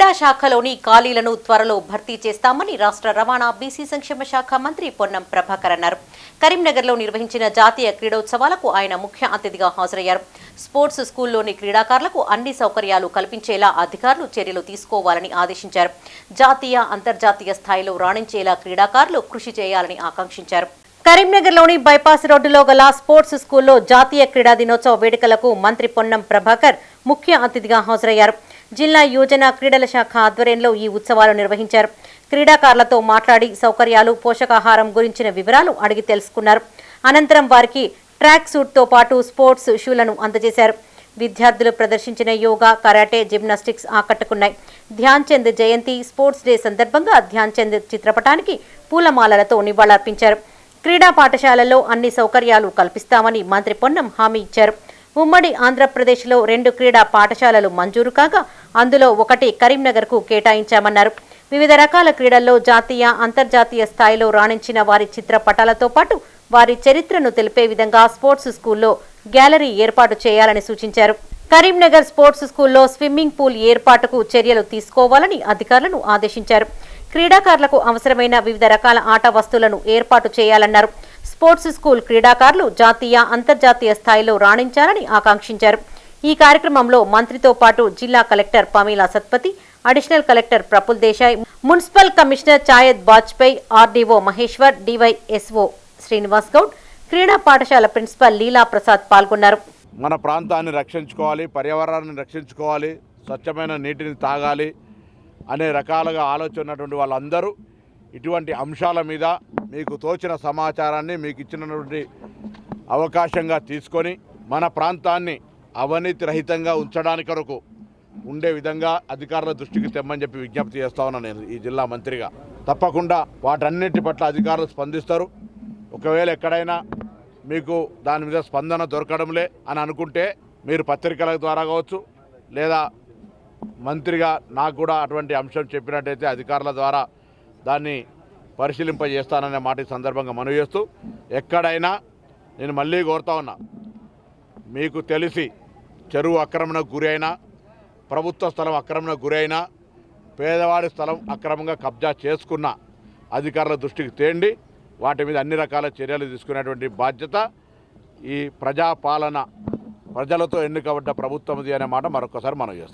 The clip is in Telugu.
క్రీడా శాఖలోని ఖాళీలను త్వరలో భర్తీ చేస్తామని రాష్ట్ర రవాణా బీసీ సంక్షేమ శాఖ మంత్రి పొన్నం ప్రభాకర్ అన్నారు. కరీంనగర్లో నిర్వహించిన జాతీయ క్రీడోత్సవాలకు ఆయన ముఖ్య అతిథిగా హాజరయ్యారు. స్పోర్ట్స్ స్కూల్లోని క్రీడాకారులకు అన్ని సౌకర్యాలు కల్పించేలా అధికారులు చర్యలు తీసుకోవాలని ఆదేశించారు. జాతీయ అంతర్జాతీయ స్థాయిలో రాణించేలా క్రీడాకారులు కృషి చేయాలని ఆకాంక్షించారు. కరీంనగర్లోని బైపాస్ రోడ్డులో గల స్పోర్ట్స్ స్కూల్లో జాతీయ క్రీడా దినోత్సవ వేడుకలకు మంత్రి పొన్నం ప్రభాకర్ ముఖ్య అతిథిగా హాజరయ్యారు. జిల్లా యోజన క్రీడల శాఖ ఆధ్వర్యంలో ఈ ఉత్సవాలు నిర్వహించారు. క్రీడాకారులతో మాట్లాడి సౌకర్యాలు పోషకాహారం గురించిన వివరాలు అడిగి తెలుసుకున్నారు. అనంతరం వారికి ట్రాక్ సూట్తో పాటు స్పోర్ట్స్ షూలను అందజేశారు. విద్యార్థులు ప్రదర్శించిన యోగా కరాటే జిమ్నాస్టిక్స్ ఆకట్టుకున్నాయి. ధ్యాన్ చంద్ జయంతి స్పోర్ట్స్ డే సందర్భంగా ధ్యాన్ చంద్ చిత్రపటానికి పూలమాలలతో నివాళులర్పించారు. క్రీడా పాఠశాలలో అన్ని సౌకర్యాలు కల్పిస్తామని మంత్రి పొన్నం హామీ ఇచ్చారు. ఉమ్మడి ఆంధ్రప్రదేశ్లో రెండు క్రీడా పాఠశాలలు మంజూరు కాగా అందులో ఒకటి కరీంనగర్కు కేటాయించామన్నారు. వివిధ రకాల క్రీడల్లో జాతీయ అంతర్జాతీయ స్థాయిలో రాణించిన వారి చిత్రపటాలతో పాటు వారి చరిత్రను తెలిపే విధంగా స్పోర్ట్స్ స్కూల్లో గ్యాలరీ ఏర్పాటు చేయాలని సూచించారు. కరీంనగర్ స్పోర్ట్స్ స్కూల్లో స్విమ్మింగ్ పూల్ ఏర్పాటుకు చర్యలు తీసుకోవాలని అధికారులను ఆదేశించారు. క్రీడాకారులకు అవసరమైన వివిధ రకాల ఆట వస్తువులను ఏర్పాటు చేయాలన్నారు. స్పోర్ట్స్ స్కూల్ క్రీడాకారులు జాతీయ అంతర్జాతీయ స్థాయిలో రాణించాలని ఆకాంక్షించారు. ఈ కార్యక్రమంలో మంత్రితో పాటు జిల్లా collector Pamela Satpathy additional collector Praful Desai municipal commissioner Chahat Bajpai RDO Maheshwar DYSO Srinivas Goud క్రీడా పాఠశాల ప్రిన్సిపల్ లీలా ప్రసాద్ పాల్గొన్నారు. మన ప్రాంతాన్ని రక్షించుకోవాలి పర్యావరణాన్ని రక్షించుకోవాలి స్వచ్ఛమైన నీటిని తాగాలి అనే రకాలుగా ఆలోచన ఉన్నటువంటి వాళ్ళందరూ ఇటువంటి అంశాల మీద మీకు తోచిన సమాచారాన్ని మీకు ఇచ్చినటువంటి అవకాశంగా తీసుకొని మన ప్రాంతాన్ని అవినీతి రహితంగా ఉంచడానికి కొరకు ఉండే విధంగా అధికారుల దృష్టికి తెమ్మని చెప్పి విజ్ఞప్తి చేస్తా ఉన్నాను నేను ఈ జిల్లా మంత్రిగా. తప్పకుండా వాటన్నిటి పట్ల అధికారులు స్పందిస్తారు. ఒకవేళ ఎక్కడైనా మీకు దాని మీద స్పందన దొరకడంలే అని అనుకుంటే మీరు పత్రికల ద్వారా కావచ్చు లేదా మంత్రిగా నాకు కూడా అటువంటి అంశం చెప్పినట్టయితే అధికారుల ద్వారా దాన్ని పరిశీలింపజేస్తాననే మాట ఈ సందర్భంగా మనవి చేస్తూ ఎక్కడైనా నేను మళ్ళీ కోరుతా ఉన్నా మీకు తెలిసి చెరువు అక్రమణకు గురి అయినా ప్రభుత్వ స్థలం అక్రమణకు గురి అయినా పేదవాడి స్థలం అక్రమంగా కబ్జా చేసుకున్న అధికారుల దృష్టికి తేండి వాటి మీద అన్ని రకాల చర్యలు తీసుకునేటువంటి బాధ్యత ఈ ప్రజాపాలన ప్రజలతో ఎన్నుకబడ్డ ప్రభుత్వంది అనే మాట మరొకసారి మనం చేస్తాం